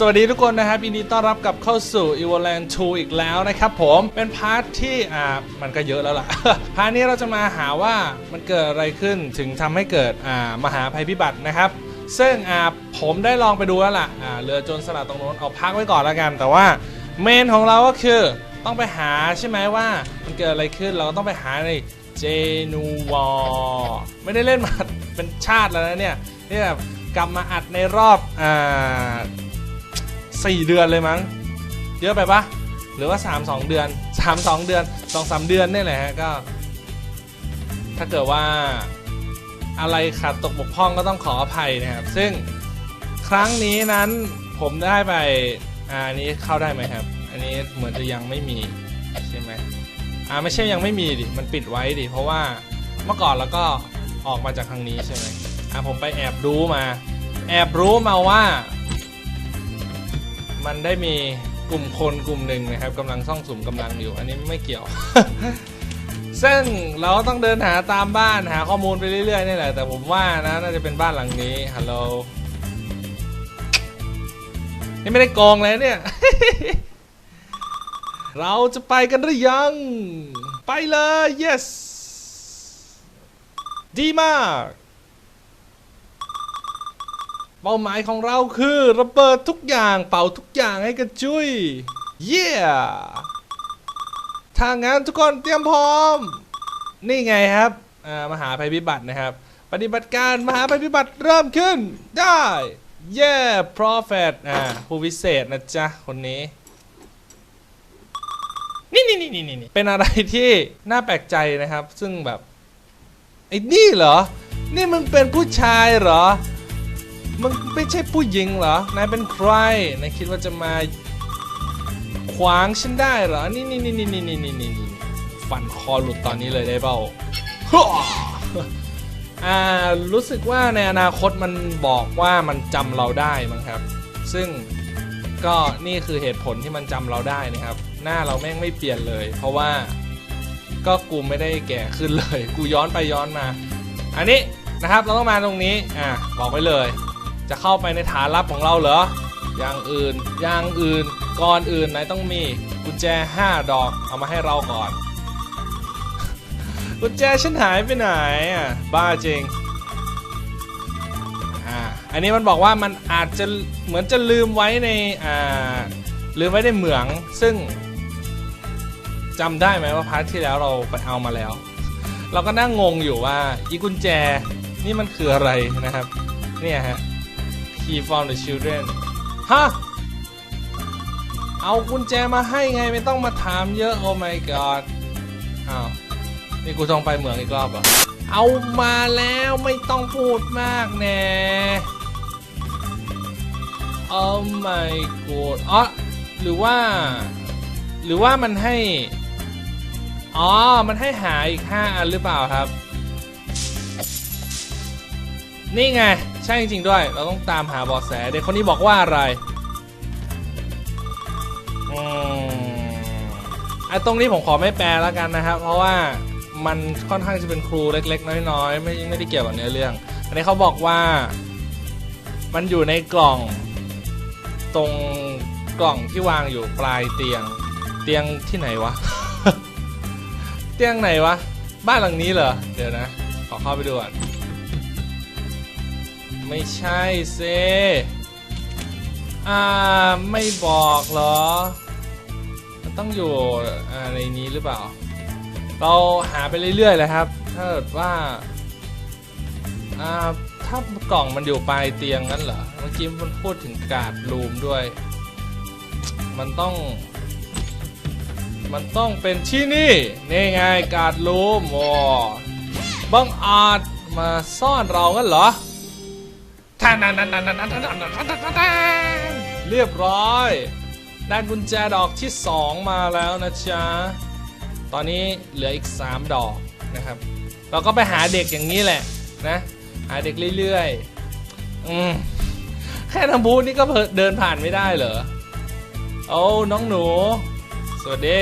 สวัสดีทุกคนนะครับยินดีต้อนรับกลับเข้าสู่ e v o l a n d 2 อีกแล้วนะครับผมเป็นพาร์ทที่อ่ามันก็เยอะแล้วล่ะ พาร์ทนี้เราจะมาหาว่ามันเกิดอะไรขึ้นถึงทำให้เกิดอ่ามหาภัยพิบัตินะครับ ซึ่งอ่าผมได้ลองไปดูแล้วล่ะอ่าเรือโจรสลัดตรงโน้นเอาพักไว้ก่อนแล้วกัน แต่ว่าเมนของเราก็คือต้องไปหาใช่ไหมว่ามันเกิดอะไรขึ้นเราก็ต้องไปหาใน เจนูวอร์ไม่ได้เล่นมาเป็นชาติแล้วนะเนี่ยนี่แบบกลับมาอัดในรอบอ่าสี่เดือนเลยมั้ง เยอะไปปะหรือว่า 3 2 เดือน 3 2 เดือน 2 3 เดือนนี่แหละฮะก็ ถ้าเกิดว่าอะไรขาดตกบกพร่องก็ต้องขออภัยนะครับ ซึ่งครั้งนี้นั้นผมได้ไปอ่าอันนี้เข้าได้ไหมครับ อันนี้เหมือนจะยังไม่มีใช่ไหม อ่าไม่ใช่ยังไม่มีดิ มันปิดไว้ดิ เพราะว่าเมื่อก่อนเราก็ออกมาจากทางนี้ใช่ไหมอ่าผมไปแอบรู้มา แอบรู้มาว่า มันได้มีกลุ่มคนกลุ่มหนึ่งนะครับกำลังซ่องสุมกำลังอยู่ อันนี้ไม่เกี่ยวซึ่งเราต้องเดินหาตามบ้านหาข้อมูลไปเรื่อยๆนี่แหละ แต่ผมว่านะน่าจะเป็นบ้านหลังนี้ฮัลโหลนี่ไม่ได้โกงเลยเนี่ย เราจะไปกันหรือยัง ไปเลย yes ดีมาก เป้าหมายของเราคือระเบิดทุกอย่างเป่าทุกอย่างให้กระจุย เยี่ยถ้างั้นทุกคนเตรียมพร้อม นี่ไงครับอ่ามหาภัยพิบัตินะครับ ปฏิบัติการมหาภัยพิบัติเริ่มขึ้นได้ เย่ prophet อ่าผู้วิเศษนะจ๊ะ คนนี้ นี่นี่นี่นี่นี่เป็นอะไรที่น่าแปลกใจนะครับ ซึ่งแบบไอ้นี่เหรอ นี่มึงเป็นผู้ชายเหรอ มึงไม่ใช่ผู้หญิงเหรอ นายเป็นใคร นายคิดว่าจะมาขวางฉันได้เหรอ นี่นี่นี่นี่นี่นี่นี่นี่ฟันคอหลุดตอนนี้เลยได้เปล่าฮ่าอ่า รู้สึกว่าในอนาคตมันบอกว่ามันจำเราได้มั้งครับ ซึ่งก็นี่คือเหตุผลที่มันจำเราได้นะครับ หน้าเราแม่งไม่เปลี่ยนเลย เพราะว่าก็กูไม่ได้แก่ขึ้นเลย กูย้อนไปย้อนมา อันนี้นะครับเราต้องมาตรงนี้อะบอกไว้เลย จะเข้าไปในฐานลับของเราเหรออย่างอื่นอย่างอื่นก่อนอื่นนายต้องมีกุญแจ 5 ดอกเอามาให้เราก่อน กุญแจฉันหายไปไหนอะบ้าจริงอ่าอันนี้มันบอกว่ามันอาจจะเหมือนจะลืมไว้ในอ่าลืมไว้ในเหมืองซึ่ง จำได้ไหมว่าพาร์ทที่แล้วเราไปเอามาแล้ว เราก็นั่งงงอยู่ว่าอีกุญแจนี่มันคืออะไรนะครับ เนี่ยฮะ Key from the children ฮะ เอากุญแจมาให้ไงไม่ต้องมาถามเยอะ oh my god อ้าว นี่กูต้องไปเหมืองอีกรอบเหรอ เอามาแล้วไม่ต้องพูดมากแน่ oh my god อ๋อหรือว่า หรือว่ามันให้ อ๋อ มันให้หาอีก 5 อันหรือเปล่าครับ นี่ไง ใช่จริง ๆ ด้วย เราต้องตามหาเบาะแส เด็กคนนี้บอกว่าอะไรอืมไอ้ตรงนี้ผมขอไม่แปลแล้วกันนะครับ เพราะว่ามันค่อนข้างจะเป็นครูเล็ก ๆ น้อยๆ ไม่ไม่ได้เกี่ยวกับเนื้อเรื่อง อันนี้เขาบอกว่ามันอยู่ในกล่อง ตรงกล่องที่วางอยู่ปลายเตียง เตียงที่ไหนวะ เตียงไหนวะ บ้านหลังนี้เหรอ เดี๋ยวนะ ขอเข้าไปดูก่อน ไม่ใช่เซอ่า ไม่บอกเหรอ มันต้องอยู่อ่าในนี้หรือเปล่า เราหาไปเรื่อยๆเลยครับ ถ้าเกิดว่า อ่า ถ้ากล่องมันอยู่ปลายเตียงงั้นเหรอ เมื่อกี้มันพูดถึงการ์ดรูมด้วย มันต้อง มันต้องเป็นที่นี่ นี่ไงการ์ดรูมโอ้บังอาจมาซ่อนเรางั้นเหรอท่านนันนันนันนันนันนันเรียบร้อย ได้กุญแจดอกที่ 2 มาแล้วนะจ๊ะ ตอนนี้เหลืออีก 3 ดอกนะครับ เราก็ไปหาเด็กอย่างนี้แหละนะ หาเด็กเรื่อยๆ อืมแค่ทำบูธนี่ก็เดินผ่านไม่ได้เหรอ โอ้น้องหนู วัสดี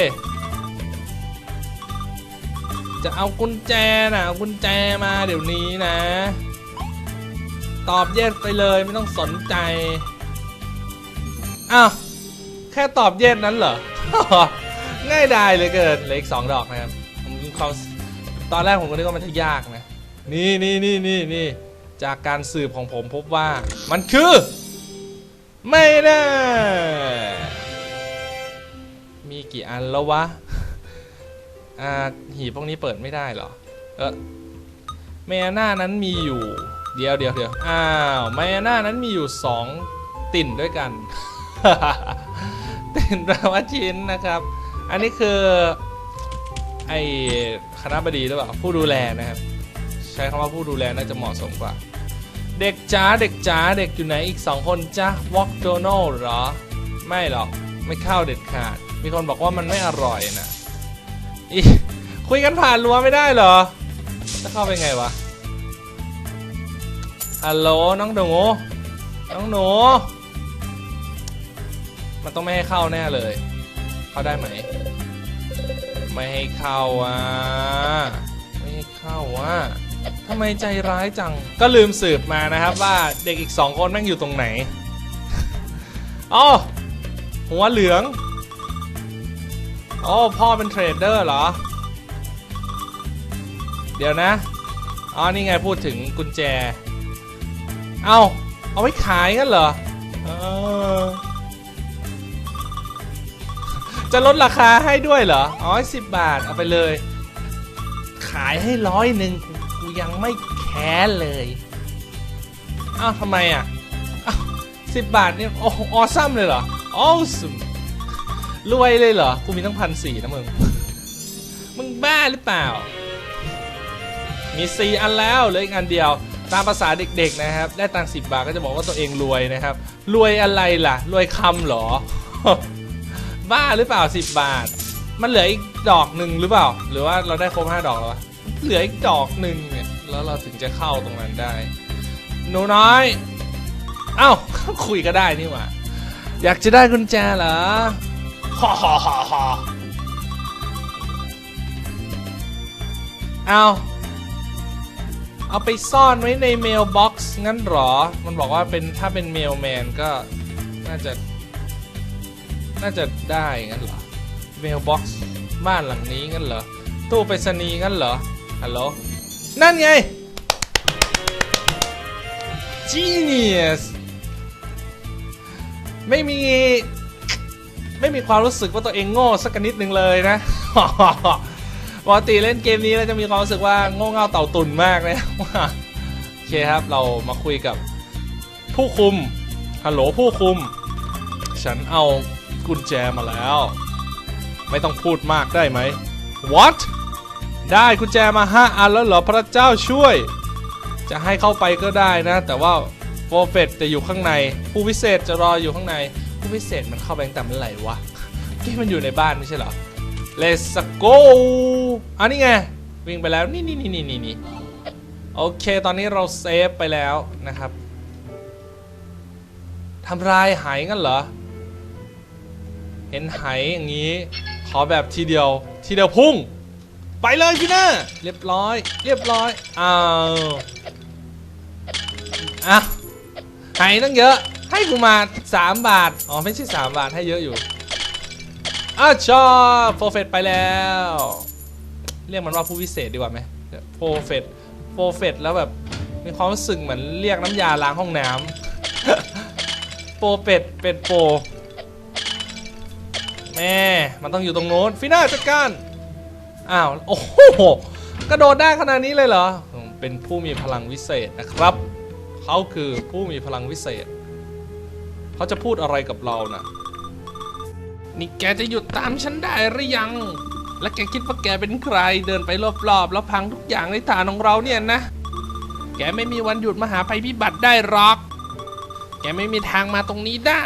จะเอากุญแจนะเอากุญแจมาเดี๋ยวนี้นะ ตอบเย็ดไปเลยไม่ต้องสนใจ อ้าว แค่ตอบเย็ดนั้นเหรอ ง่ายดายเลยเกินเหลืออีกสองดอกนะครับผมควาตอนแรกผมก็นึกว่ามันจะยากนะ นี่นี่นี่นี่นี่จากการสืบของผมพบว่ามันคือ ไม่แน่ มีกี่อันแล้ววะ อ่า หีบพวกนี้เปิดไม่ได้เหรอ เออเมยาน่านั้นมีอยู่ เดียวเดียวเดียวอ้าวเมยาน่านั้นมีอยู่สองติ่นด้วยกัน ติ่นแปลว่าชิ้นนะครับ อันนี้คือไอคณะบดีหรือเปล่าผู้ดูแลนะครับ ใช้คำว่าผู้ดูแลน่าจะเหมาะสมกว่า เด็กจ๋าเด็กจ๋าเด็กอยู่ไหนอีกสองคนจ้าวอกโดนัลเหรอ ไม่หรอก ไม่เข้าเด็ดขาด มีคนบอกว่ามันไม่อร่อยนะอีคุยกันผ่านรั้วไม่ได้เหรอ จะเข้าไปไงวะ ฮัลโหลน้องหนูน้องหนู มันต้องไม่ให้เข้าแน่เลย เข้าได้ไหม ไม่ให้เข้าอะ ไม่ให้เข้าอะทำไมใจร้ายจัง ก็ลืมสืบมานะครับว่าเด็กอีกสองคนแม่งอยู่ตรงไหน อ๋อหัวเหลือง โอ๋อพ่อเป็นเทรดเดอร์เหรอ เดี๋ยวนะ อ๋อ นี่ไงพูดถึงกุญแจ เอาเอาไว้ขายกันเหรอออจะลดราคาให้ด้วยเหรอ อ๋อสิบบาท เอาไปเลย ขายให้ร้อยหนึ่งกูยังไม่แค้นเลยอ้าวทำไมอะสิบบาทเนี่ยโอ้ออซัมเลยเหรอออซัม รวยเลยเหรอ กูมีตั้งพันสี่นะมึง มึงบ้าหรือเปล่า มีสี่อันแล้วเหลืออีกอันเดียว ตามภาษาเด็กๆนะครับ ได้ตังสิบบาทก็จะบอกว่าตัวเองรวยนะครับ รวยอะไรล่ะ รวยคำเหรอ บ้าหรือเปล่าสิบบาท มันเหลืออีกดอกหนึ่งหรือเปล่า หรือว่าเราได้ครบห้าดอกแล้ว เหลืออีกดอกหนึ่งเนี่ย แล้วเราถึงจะเข้าตรงนั้นได้ หนูน้อย เอ้า คุยก็ได้นี่หว่า อยากจะได้กุญแจเหรอ ฮ่าฮ่าฮ่าฮ่าเอาเอาไปซ่อนไว้ในเมลบ็อกซ์งั้นเหรอ มันบอกว่าเป็นถ้าเป็นเมลแมนก็น่าจะ น่าจะได้งั้นเหรอ เมลบ็อกซ์บ้านหลังนี้งั้นเหรอ ตู้ไปรษณีย์งั้นเหรอ ฮัลโหล นั่นไง Genius ไม่มี ไม่มีความรู้สึกว่าตัวเองโง่สักนิดหนึ่งเลยนะปกติเล่นเกมนี้เราจะมีความรู้สึกว่าโง่เง่าเต่าตุ่นมากเลยว่าโอเคครับเรามาคุยกับผู้คุมฮัลโหลผู้คุม ฉันเอากุญแจมาแล้ว ไม่ต้องพูดมากได้ไหม What ได้กุญแจมาห้าอันแล้วเหรอพระเจ้าช่วย จะให้เข้าไปก็ได้นะ แต่ว่าโฟเฟตจะอยู่ข้างใน ผู้พิเศษจะรออยู่ข้างใน ผู้พิเศษมันเข้าไปตั้งแต่เมื่อไหร่วะที่มันอยู่ในบ้านไม่ใช่เหรอ Let's go อันนี้ไง วิ่งไปแล้ว นี่นี่นี่นี่นี่โอเค ตอนนี้เราเซฟไปแล้วนะครับทำลายหายงั้นเหรอ เห็นหายอย่างนี้ ขอแบบทีเดียว ทีเดียวพุ่ง ไปเลยพี่น้าเรียบร้อย เรียบร้อย อ้าวอะหายตั้งเยอะ ให้กูมา 3 บาท อ๋อ ไม่ใช่ 3 บาทให้เยอะอยู่อ้าวชอบโฟเฟตไปแล้ว เรียกมันว่าผู้พิเศษดีกว่าไหมโฟเฟตโฟเฟตแล้วแบบมีความรู้สึกเหมือนเรียกน้ำยาล้างห้องน้ำโปรเป็ดเป็ดโปรแม่ มันต้องอยู่ตรงโน้นฟิน่าจัดการ อ้าว โอ้โห กระโดดได้ขนาดนี้เลยเหรอ เป็นผู้มีพลังวิเศษนะครับ เขาคือผู้มีพลังวิเศษ เขาจะพูดอะไรกับเรานะนี่แกจะหยุดตามฉันได้หรือยัง และแกคิดว่าแกเป็นใครเดินไปรอบๆ แล้วพังทุกอย่างในฐานของเราเนี่ยนะ แกไม่มีวันหยุดมหาภัยพิบัติได้หรอก แกไม่มีทางมาตรงนี้ได้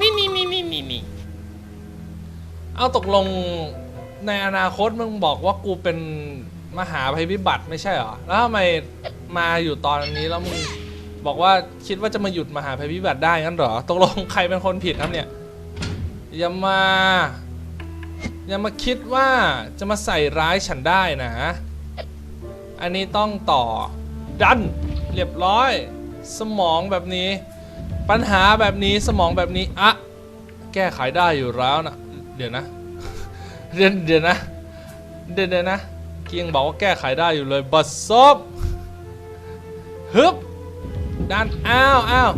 นี่นี่นี่นี่นี่นี่เอาตกลงในอนาคตมึงบอกว่ากูเป็นมหาภัยพิบัติไม่ใช่เหรอ แล้วทำไมมาอยู่ตอนนี้แล้วมึง บอกว่าคิดว่าจะมาหยุดมหาภัยพิบัติได้งั้นเหรอตกลงใครเป็นคนผิดครับเนี่ยอย่ามาอย่ามาคิดว่าจะมาใส่ร้ายฉันได้นะ อันนี้ต้องต่อดันเรียบร้อย สมองแบบนี้ ปัญหาแบบนี้สมองแบบนี้อะแก้ไขได้อยู่แล้วนะเดี๋ยวนะเดี๋ยวเดี๋ยวนะเดี๋ยวเดี๋ยวนะเกียงบอกว่าแก้ไขได้อยู่เลยบัสซบฮึบ ดันอ้าวอ้าว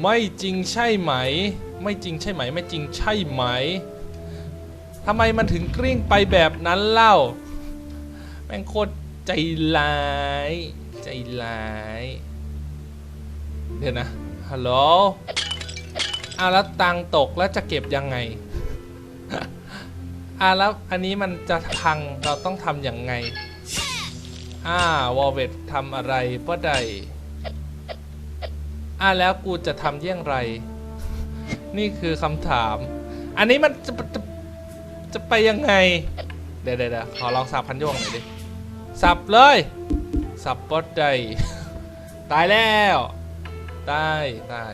ไม่จริงใช่ไหม ไม่จริงใช่ไหม ไม่จริงใช่ไหมทำไมมันถึงกริ้งไปแบบนั้นเล่า แม่งโคตรใจร้าย ใจร้าย เดี๋ยวนะ ฮัลโหลอะแล้วตังตกแล้วจะเก็บยังไงอะแล้วอันนี้มันจะพังเราต้องทำอย่างไง อ่าวอลเวตทำอะไรป้ใดอะแล้วกูจะทำเยี่ยงไร นี่คือคำถาม อันนี้มันจะจะจะไปยังไง เดี๋ยวเดี๋ยวเดะขอลองสับพันโยงหน่อยดิ สับเลย สับป้ใดตายแล้วตายตาย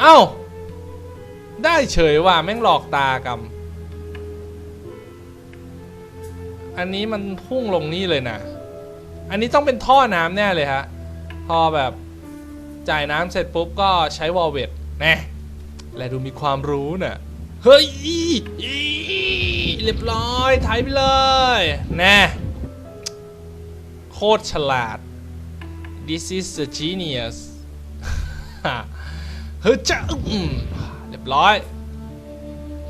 เอ้า ได้เฉยว่ะแม่งหลอกตากำ อันนี้มันพุ่งลงนี่เลยนะ อันนี้ต้องเป็นท่อน้ำแน่เลยฮะ พอแบบจ่ายน้ำเสร็จปุ๊บก็ใช้วอลเวตแน่และดูมีความรู้น่ะ เฮ้ยเรียบร้อยถ่ายไปเลยแน่โคตรฉลาด this is a genius เฮ้ยจ้าเรียบร้อย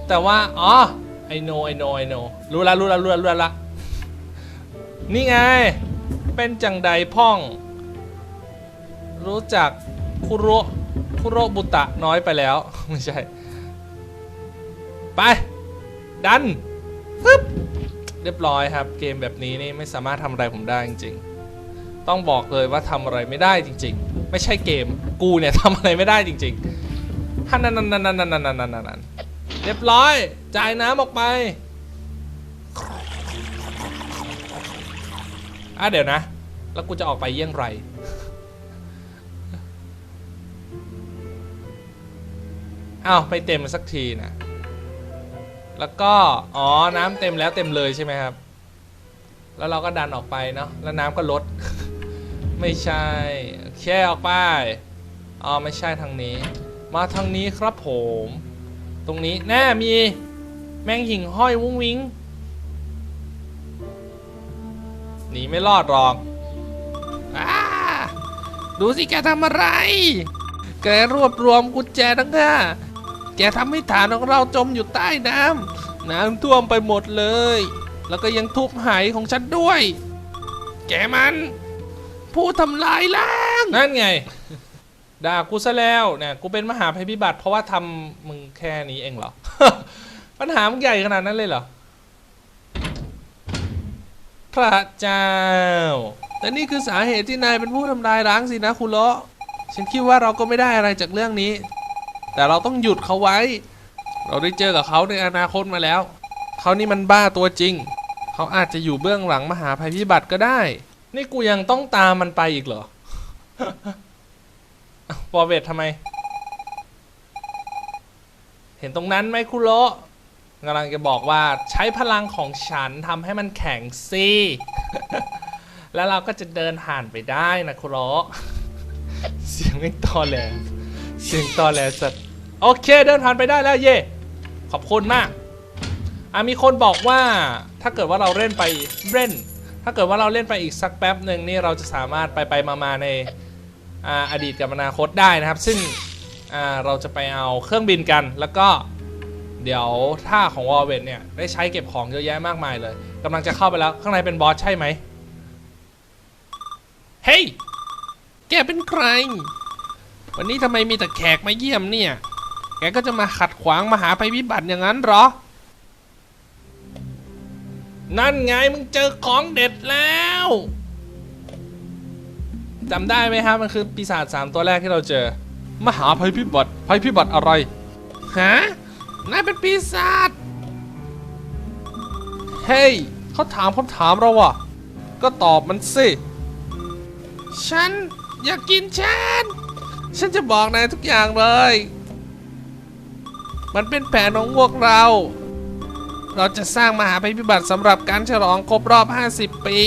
แต่ว่า อ๋อ I know I know I know รู้ละรู้ละรู้ละรู้ละ นี่ไง เป็นจังไดพ่อง รู้จักคุโรคุโรบุตะน้อยไปแล้ว ไม่ใช่ ไป ดันปึ๊บเรียบร้อยครับ เกมแบบนี้นี่ไม่สามารถทำอะไรผมได้จริงๆ ต้องบอกเลยว่าทำอะไรไม่ได้จริง ๆ ไม่ใช่เกม กูเนี่ยทำอะไรไม่ได้จริงๆฮันนันนันนันนันนันนันนันเรียบร้อย จ่ายน้ำออกไป อะเดี๋ยวนะ แล้วกูจะออกไปเยี่ยงไร อ้าวไม่เต็มสักทีนะ แล้วก็ อ๋อ น้ำเต็มแล้วเต็มเลยใช่ไหมครับ แล้วเราก็ดันออกไปเนาะ แล้วน้ำก็ลด ไม่ใช่แค่ออกไป อ๋อ ไม่ใช่ทางนี้ มาทางนี้ครับผม ตรงนี้ แน่ มี แมงหิ่งห้อยวุ้งวิ้ง หนีไม่รอดหรอกอาดูสิแกทำอะไร แกรวบรวมกุญแจทั้งห้าแกทำให้ฐานของเราจมอยู่ใต้น้ำน้ำท่วมไปหมดเลย แล้วก็ยังทุบไหของฉันด้วย แกมัน ผู้ทำลายล้างนั่นไงด่ากูซะแล้วเนี่ยกูเป็นมหาภัยพิบัติ เพราะว่าทำมึงแค่นี้เองเหรอ ปัญหามึงใหญ่ขนาดนั้นเลยเหรอ พระเจ้า แต่นี่คือสาเหตุที่นายเป็นผู้ทำลายล้างสินะคุณเลาะฉันคิดว่าเราก็ไม่ได้อะไรจากเรื่องนี้ แต่เราต้องหยุดเขาไว้ เราได้เจอกับเขาในอนาคตมาแล้ว เขานี่มันบ้าตัวจริง เขาอาจจะอยู่เบื้องหลังมหาภัยพิบัติก็ได้ นี่กูยังต้องตามมันไปอีกเหรอฟอร์เวททำไม เห็นตรงนั้นไหมคุโระ กำลังจะบอกว่าใช้พลังของฉันทำให้มันแข็งสิแล้วเราก็จะเดินผ่านไปได้นะคุโระเสียงไม่ตอแหลเสียงตอแหลสัตว์โอเคเดินผ่านไปได้แล้วเย่ขอบคุณมากอะมีคนบอกว่าถ้าเกิดว่าเราเล่นไปเล่น ถ้าเกิดว่าเราเล่นไปอีกสักแป๊บหนึ่งนี่เราจะสามารถไปไปมามาในอ่าอดีตกับอนาคตได้นะครับ ซึ่งอ่าเราจะไปเอาเครื่องบินกันแล้วก็ เดี๋ยวท่าของวอลเวนเนี่ยได้ใช้เก็บของเยอะแยะมากมายเลยกำลังจะเข้าไปแล้วข้างในเป็นบอสใช่ไหมเฮ้ย แกเป็นใคร วันนี้ทำไมมีแต่แขกมาเยี่ยมเนี่ย แกก็จะมาขัดขวางมหาภัยพิบัติอย่างนั้นหรอ นั่นไงมึงเจอของเด็ดแล้วจำได้ไหมครับมันคือปีศาจสามตัวแรกที่เราเจอ มหาภัยพิบัติภัยพิบัติอะไรฮะ นายเป็นปีศาจ เฮ้ยเขาถามคำถามเราอะก็ตอบมันสิ ฉันอยากกินฉัน ฉันจะบอกนายทุกอย่างเลย มันเป็นแผนของพวกเรา เราจะสร้างมหาภัยพิบัติสำหรับการฉลองครบรอบ 50 ปี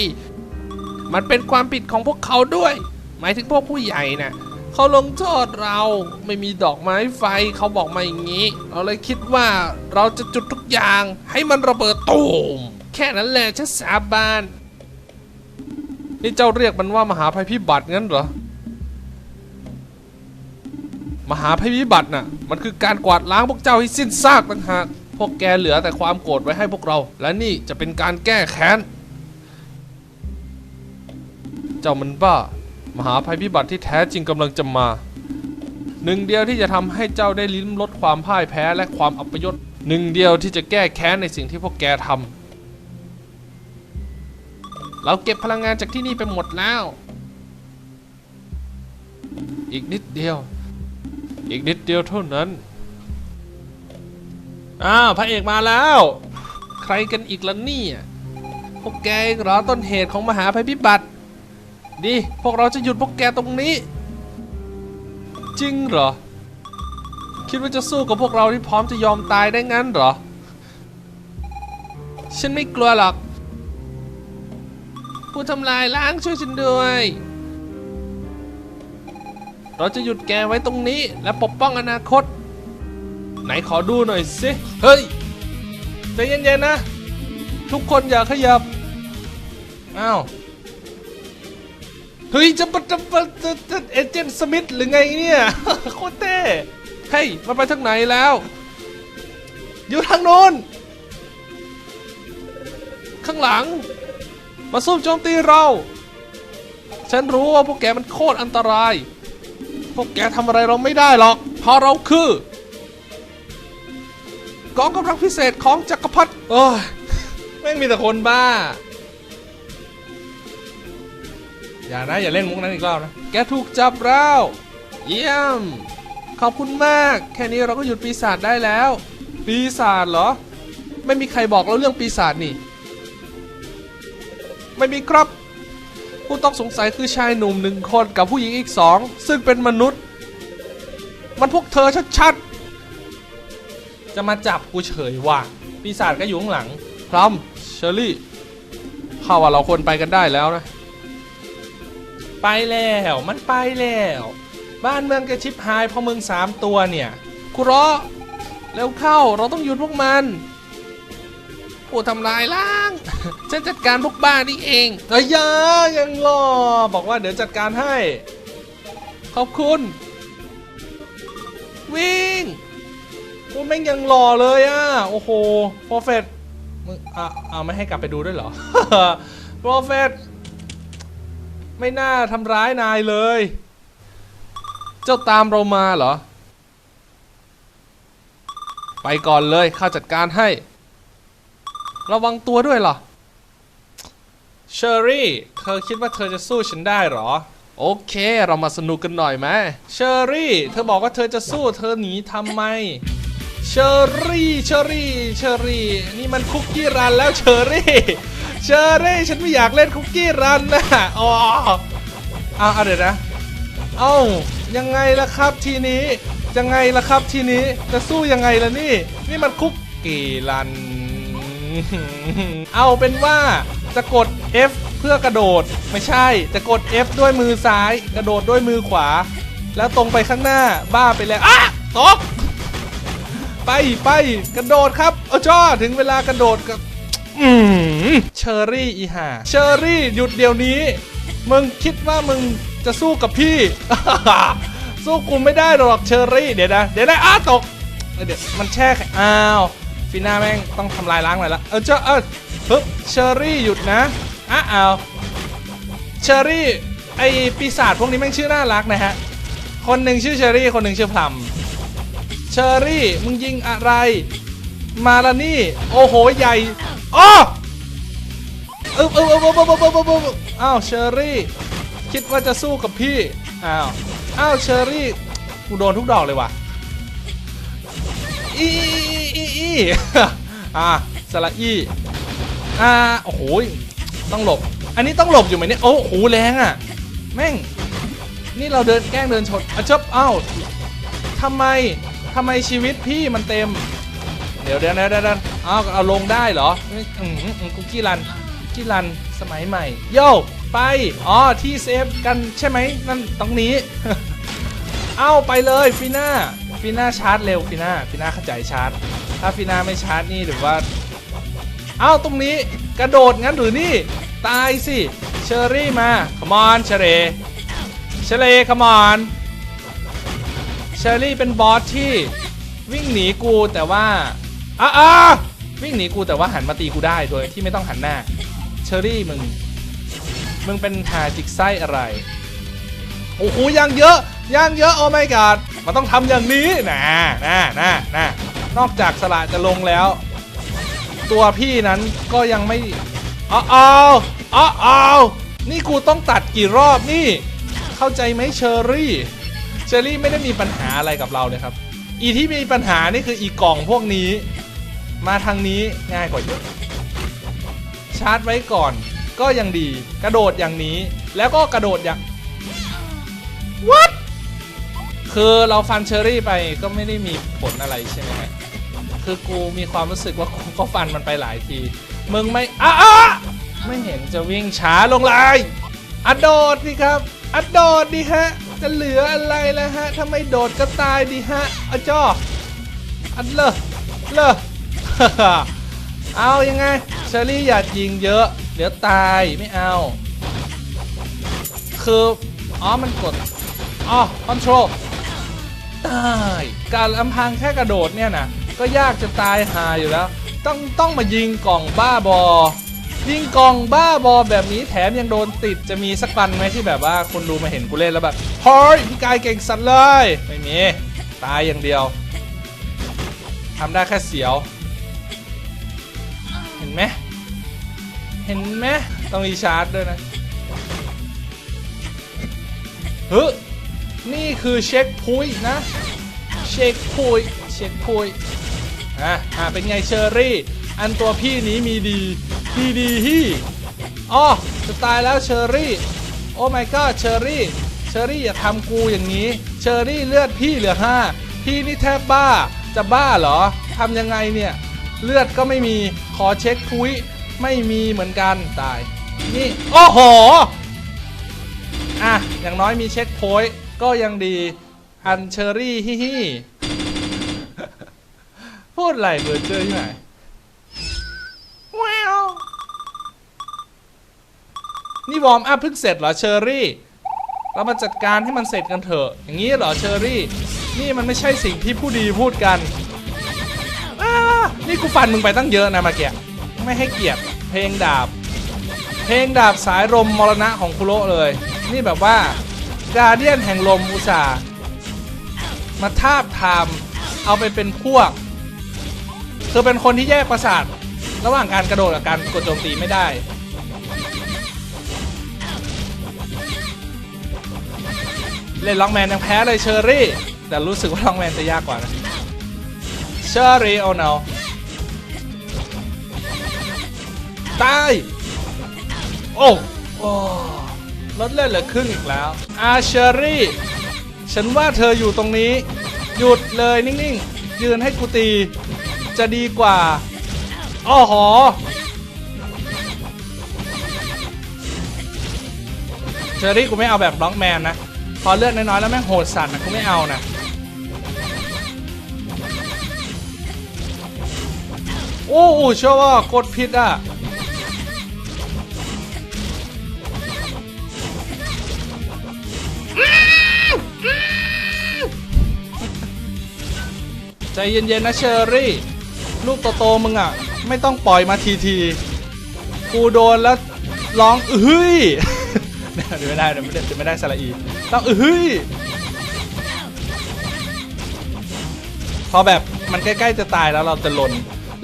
มันเป็นความผิดของพวกเขาด้วย หมายถึงพวกผู้ใหญ่น่ะ เขาลงโทษเราไม่มีดอกไม้ไฟเขาบอกมาอย่างนี้ เราเลยคิดว่าเราจะจุดทุกอย่างให้มันระเบิดตูมแค่นั้นแหละฉันสาบานนี่เจ้าเรียกมันว่ามหาภัยพิบัติงั้นเหรอ มหาภัยพิบัติน่ะ มันคือการกวาดล้างพวกเจ้าให้สิ้นซากต่างหาก พวกแกเหลือแต่ความโกรธไว้ให้พวกเรา และนี่จะเป็นการแก้แค้น เจ้ามันบ้า มหาภัยพิบัติที่แท้จริงกำลังจะมา หนึ่งเดียวที่จะทำให้เจ้าได้ลิ้มรสความพ่ายแพ้และความอัปยศหนึ่งเดียวที่จะแก้แค้นในสิ่งที่พวกแกทำเราเก็บพลังงานจากที่นี่ไปหมดแล้ว อีกนิดเดียว อีกนิดเดียวเท่านั้นอ้าวพระเอกมาแล้ว ใครกันอีกล่ะเนี่ยพวกแกเหรอต้นเหตุของมหาภัยพิบัติ ดีพวกเราจะหยุดพวกแกตรงนี้ จริงเหรอ คิดว่าจะสู้กับพวกเราที่พร้อมจะยอมตายได้งั้นเหรอ ฉันไม่กลัวหรอก ผู้ทำลายล้างช่วยฉันด้วย เราจะหยุดแกไว้ตรงนี้และปกป้องอนาคต ไหนขอดูหน่อยสิ เฮ้ยใจเย็นๆนะ ทุกคนอย่าขยับ อ้าว เฮ้ยจะปะจะปะจะจะเอเจนต์สมิธหรือไงเนี่ยโคตรเท่เฮ้ยมันไปทางไหนแล้ว อยู่ทางโน้น ข้างหลัง มาซุ่มโจมตีเรา ฉันรู้ว่าพวกแกมันโคตรอันตราย พวกแกทำอะไรเราไม่ได้หรอก เพราะเราคือกองกำลังพิเศษของจักรพรรดิโอ้ยแม่งมีแต่คนบ้า อย่านะอย่าเล่นมุกนั้นอีกรอบนะ แกถูกจับแล้ว เยี่ยม ขอบคุณมาก แค่นี้เราก็หยุดปีศาจได้แล้ว ปีศาจเหรอ ไม่มีใครบอกเราเรื่องปีศาจนี่ ไม่มีครับ ผู้ต้องสงสัยคือชายหนุ่มหนึ่งคนกับผู้หญิงอีกสองซึ่งเป็นมนุษย์ มันพวกเธอชัดๆ จะมาจับกูเฉยว่ะ ปีศาจก็อยู่ข้างหลัง พร้อมเชอรี่ข้าว่าเราควรไปกันได้แล้วนะ ไปแล้วมันไปแล้ว บ้านเมืองแกชิบหายเพราะมึงสามตัวเนี่ยคุระเร็วเข้าเราต้องหยุดพวกมันผู้ทำลายล้างฉันจัดการพวกบ้านี่เองเอ้ยยายังรอบอกว่าเดี๋ยวจัดการให้ ขอบคุณ วิ่งพูดแม่งยังรอเลยอะ โอ้โหโปรเฟตมึงอะเอาไม่ให้กลับไปดูด้วยเหรอโปรเฟต ไม่น่าทำร้ายนายเลย เจ้าตามเรามาเหรอ ไปก่อนเลยข้าจัดการให้ ระวังตัวด้วยเหรอ เชอรี่ เธอคิดว่าเธอจะสู้ฉันได้เหรอ โอเค เรามาสนุกกันหน่อยไหมเชอรี่ เธอบอกว่าเธอจะสู้ เธอหนีทำไมเชอรี่ เชอรี่ เชอรี่ นี่มันคุกกี้รันแล้วเชอรี่ เชอรี่ฉันไม่อยากเล่นคุกกี้รันนะอ๋อเอาเอาเดี๋ยวนะ เอ้ายังไงล่ะครับทีนี้ยังไงล่ะครับทีนี้จะสู้ยังไงล่ะนี่ นี่มันคุกกี้รัน เอาเป็นว่าจะกด F เพื่อกระโดดไม่ใช่จะกด F ด้วยมือซ้าย กระโดดด้วยมือขวา แล้วตรงไปข้างหน้าบ้าไปแล้วอะตกไปไปกระโดดครับเอาจ้อถึงเวลากระโดดกับ อืมเชอรี่อีห่าเชอรี่หยุดเดี๋ยวนี้ มึงคิดว่ามึงจะสู้กับพี่ สู้กูไม่ได้หรอกเชอรี่ เดี๋ยวนะ เดี๋ยวนะอ้าตก เดี๋ยวมันแช่แข็งอ้าวฟีน่าแม่งต้องทำลายล้างหน่อยละเออเจ้าเออปึ๊บเชอรี่หยุดนะอ้าอ้าวเชอรี่ไอปีศาจพวกนี้แม่งชื่อน่ารักนะฮะ คนหนึ่งชื่อเชอรี่ คนหนึ่งชื่อพลัมเชอรี่มึงยิงอะไร มาละนี่ โอ้โหใหญ่ อ้เออเออเออเออเออเออเอออ้าเชอรี่ คิดว่าจะสู้กับพี่ อ้าว อ้าวเชอรี่ กูโดนทุกดอกเลยว่ะ อีอีอีอ่าสละอีอ่า โอ้โห ต้องหลบ อันนี้ต้องหลบอยู่ไหมเนี่ย โอ้โหแรงอะ แม่ง นี่เราเดินแกล้งเดินชนอะเชบอ้าวทำไมทำไมชีวิตพี่มันเต็ม เดี๋ยวเดี๋ยวเดี๋ยว อ๋อาเอาลงได้เหรออืมคุกกี้รันคุกกี้รันสมัยใหม่ โย่ไป อ๋อ ที่เซฟกันใช่ไหมนั่นตรงนี้ เอาไปเลยฟีน่าฟีน่าชาร์จเร็วฟีน่าฟีน่าเข้าใจชาร์จ ถ้าฟีน่าไม่ชาร์จนี่หรือว่า เอาตรงนี้กระโดดงั้นหรือนี่ ตายสิ เชอรี่มาขมอนเชเรเชเลขมอนเชอรี่เป็นบอสที่วิ่งหนีกูแต่ว่าอ้าอ้า วิ่งหนีกูแต่ว่าหันมาตีกูได้โดยที่ไม่ต้องหันหน้า เชอรี่มึง มึงเป็นหาจิกไส้อะไร โอ้โหยังเยอะยังเยอะโอ้ไม่กาดมันต้องทำอย่างนี้นะนะนะนะนอกจากสละจะลงแล้ว ตัวพี่นั้นก็ยังไม่อ้าอ้าวอ้าวอ้าวนี่กูต้องตัดกี่รอบนี่ เข้าใจไหมเชอรี่ เชอรี่ไม่ได้มีปัญหาอะไรกับเราเลยครับ อีที่มีปัญหานี่คืออีกล่องพวกนี้ มาทางนี้ง่ายกว่าเยอะชาร์จไว้ก่อนก็ยังดี กระโดดอย่างนี้ แล้วก็กระโดดอย่าง What คือเราฟันเชอรี่ไปก็ไม่ได้มีผลอะไรใช่ไหมคือกูมีความรู้สึกว่ากูก็ฟันมันไปหลายที มึงไม่อ้าอ้าไม่เห็นจะวิ่งช้าลงเลยอะโดดดิครับอะโดดดิฮะ จะเหลืออะไรแล้วฮะ ถ้าไม่โดดก็ตายดิฮะอจ้ออันเลอะเลอะ เอายังไงเชอรี่อย่ายิงเยอะ เดี๋ยวตายไม่เอา คือ อ๋อ มันกด อ๋อ คอนโทรล ตาย การลำพังแค่กระโดดเนี่ยนะก็ยากจะตายหาอยู่แล้ว ต้องต้องมายิงกล่องบ้าบอ ยิงกล่องบ้าบอแบบนี้แถมยังโดนติดจะมีสักวันไหมที่แบบว่าคนดูมาเห็นกูเล่นแล้วแบบเฮ้ยพี่กายเก่งสัตว์เลย ไม่มี ตายอย่างเดียวทำได้แค่เสียว นไหมเห็นไหมต้องรีชาร์จด้วยนะเฮ้ยนี่คือเช็คพุยนะ เช็คพุยเช็คพุยอะอะเป็นไงเชอรี่ อันตัวพี่นี้มีดีดีดีฮี่อ๋อจะตายแล้วเชอรี่ โอ้ my god เชอรี่ เชอรี่อย่าทำกูอย่างนี้ เชอรี่เลือดพี่เหลือห้าพี่นี่แทบบ้าจะบ้าเหรอทำยังไงเนี่ย เลือดก็ไม่มีขอเช็คพุยไม่มีเหมือนกันตาย นี่ โอ้โห อะ อย่างน้อยมีเช็คโพยก็ยังดี อันเชอรี่ฮิฮิพูดไรเบอร์เจอร์ที่ไหนว้าวนี่วอร์มอัพเพิ่งเสร็จเหรอเชอรี่ เรามาจัดการให้มันเสร็จกันเถอะ อย่างนี้เหรอเชอรี่ นี่มันไม่ใช่สิ่งที่ผู้ดีพูดกัน นี่กูฟันมึงไปตั้งเยอะนะเมาเกียไม่ให้เกียรติเพลงดาบ เพลงดาบสายลมมรณะของคุโระเลย นี่แบบว่ากาเดียนแห่งลมอุตสามาทาบทามเอาไปเป็นพวกคือเป็นคนที่แยกประสาท ระหว่างการกระโดดกับการกดโจมตีไม่ได้เล่นล็อกแมนยังแพ้เลยเชอรี่ แต่รู้สึกว่าล็อกแมนจะยากกว่านะ เชอรี่โอเนา ตาย โอ้โอ้ลดเล่นเหลือครึ่งอีกแล้ว อาเชอรี่ ฉันว่าเธออยู่ตรงนี้ หยุดเลยนิ่งๆ ยืนให้กูตี จะดีกว่าอ้อหอ เชอรี่กูไม่เอาแบบบล็อกแมนนะ พอเลือดน้อยๆ แล้วแม่งโหดสัตว์นะกูไม่เอานะโอ้โหเชื่อว่า กดผิดอะ ใจเย็นๆนะเชอรี่ ลูกโตๆมึงอะ ไม่ต้องปล่อยมาทีทีๆกูโดนแล้วร้องอื้อหือเดี๋ยวไม่ได้เดี๋ยวไม่ได้เดี๋ยวไม่ได้สระอี ต้องอื้อหือพอแบบมันใกล้ๆจะตายแล้วเราจะหล่น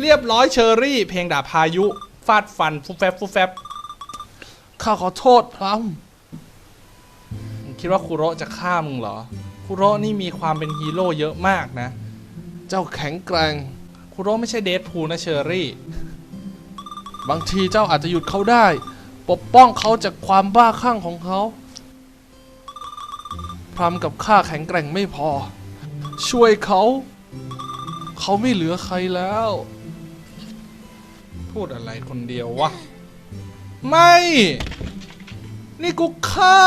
เรียบร้อยเชอรี่ เพลงดาบพายุ ฟาดฟันฟุบแฟบฟุบแฟบข้าขอโทษพรัมมึงคิดว่าคุโรจะฆ่ามึงเหรอ คุโรนี่มีความเป็นฮีโร่เยอะมากนะ เจ้าแข็งแกร่งคุโระไม่ใช่เดดพูลนะเชอรี่ บางทีเจ้าอาจจะหยุดเขาได้ ปกป้องเขาจากความบ้าคลั่งของเขาพรำกับข้าแข็งแกร่งไม่พอ ช่วยเขา เขาไม่เหลือใครแล้ว พูดอะไรคนเดียววะ ไม่ นี่กูฆ่า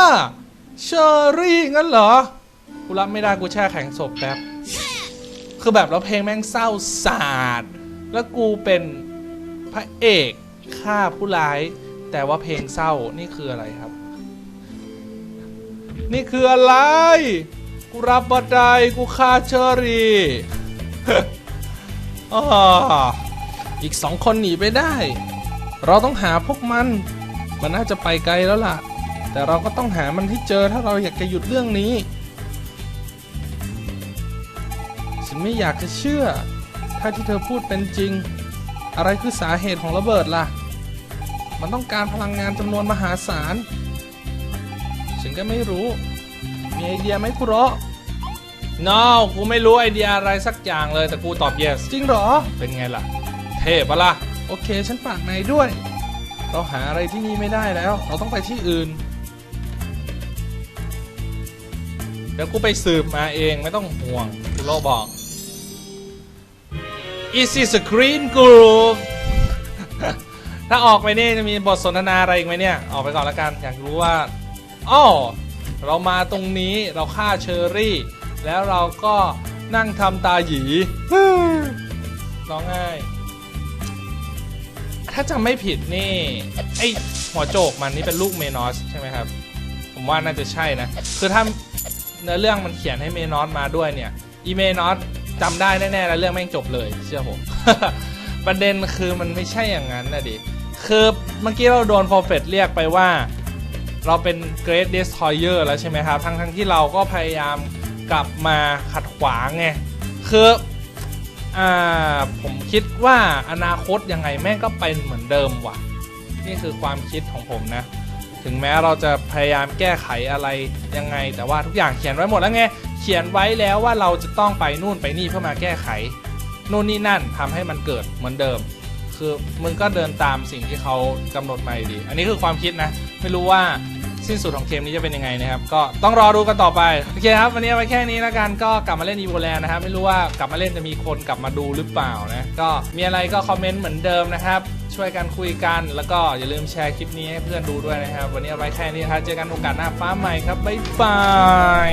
เชอรี่งั้นเหรอ กูรับไม่ได้กูแช่แข็งศพแป๊บ คือแบบแล้วเพลงแม่งเศร้าสาดแล้วกูเป็นพระเอกฆ่าผู้ร้าย แต่ว่าเพลงเศร้านี่คืออะไรครับ นี่คืออะไร กูรับบัดไดกูฆ่าเชอรี่อาอีกสองคนหนีไปได้ เราต้องหาพวกมัน มันน่าจะไปไกลแล้วล่ะ แต่เราก็ต้องหามันที่เจอถ้าเราอยากจะหยุดเรื่องนี้ ฉันไม่อยากจะเชื่อ ถ้าที่เธอพูดเป็นจริง อะไรคือสาเหตุของระเบิดล่ะ มันต้องการพลังงานจำนวนมหาศาล ฉันก็ไม่รู้ มีไอเดียไหมคุโระ no กูไม่รู้ไอเดียอะไรสักอย่างเลยแต่กูตอบ yes จริงเหรอ เป็นไงล่ะ เทพปะล่ะ โอเค ฉันฝากนายด้วย เราหาอะไรที่นี่ไม่ได้แล้ว เราต้องไปที่อื่น เดี๋ยวกูไปสืบมาเองไม่ต้องห่วงคุโระบอก Easy Screen Group ถ้าออกไปนี่จะมีบทสนทนาอะไรอีกไหมเนี่ย ออกไปก่อนละกัน อยากรู้ว่าอ้อเรามาตรงนี้เราฆ่าเชอรี่ แล้วเราก็นั่งทำตาหยีร้องไห้ถ้าจำไม่ผิดนี่ ไอหัวโจกมันนี่เป็นลูกเมนอสใช่ไหมครับ ผมว่าน่าจะใช่นะ คือถ้าเนื้อเรื่องมันเขียนให้เมนอสมาด้วยเนี่ย อีเมนอส จำได้แน่ๆแล้วเรื่องแม่งจบเลย เชื่อผม ประเด็นคือมันไม่ใช่อย่างนั้นนะดิคือเมื่อกี้เราโดนฟอร์เฟตเรียกไปว่า เราเป็น Great Destroyer แล้วใช่ไหมครับ ทั้งทั้งๆที่เราก็พยายามกลับมาขัดขวางไง คืออ่าผมคิดว่าอนาคตยังไงแม่งก็เป็นเหมือนเดิมว่ะ นี่คือความคิดของผมนะ ถึงแม้เราจะพยายามแก้ไขอะไรยังไง แต่ว่าทุกอย่างเขียนไว้หมดแล้วไง เขียนไว้แล้วว่าเราจะต้องไปนู่นไปนี่เพื่อมาแก้ไขนู่นนี่นั่นทำให้มันเกิดเหมือนเดิม คือมึงก็เดินตามสิ่งที่เขากำหนดมาอยู่ดี อันนี้คือความคิดนะ ไม่รู้ว่าสิ้นสุดของเกมนี้จะเป็นยังไงนะครับ ก็ต้องรอดูกันต่อไป โอเคครับ วันนี้ไว้แค่นี้แล้วกัน ก็กลับมาเล่นอีโวแลนนะครับ ไม่รู้ว่ากลับมาเล่นจะมีคนกลับมาดูหรือเปล่านะ ก็มีอะไรก็คอมเมนต์เหมือนเดิมนะครับ ช่วยกันคุยกัน แล้วก็อย่าลืมแชร์คลิปนี้ให้เพื่อนดูด้วยนะครับ วันนี้เอาไว้แค่นี้ครับเจอกันโอกาสหน้าฟ้าใหม่ครับบ๊ายบาย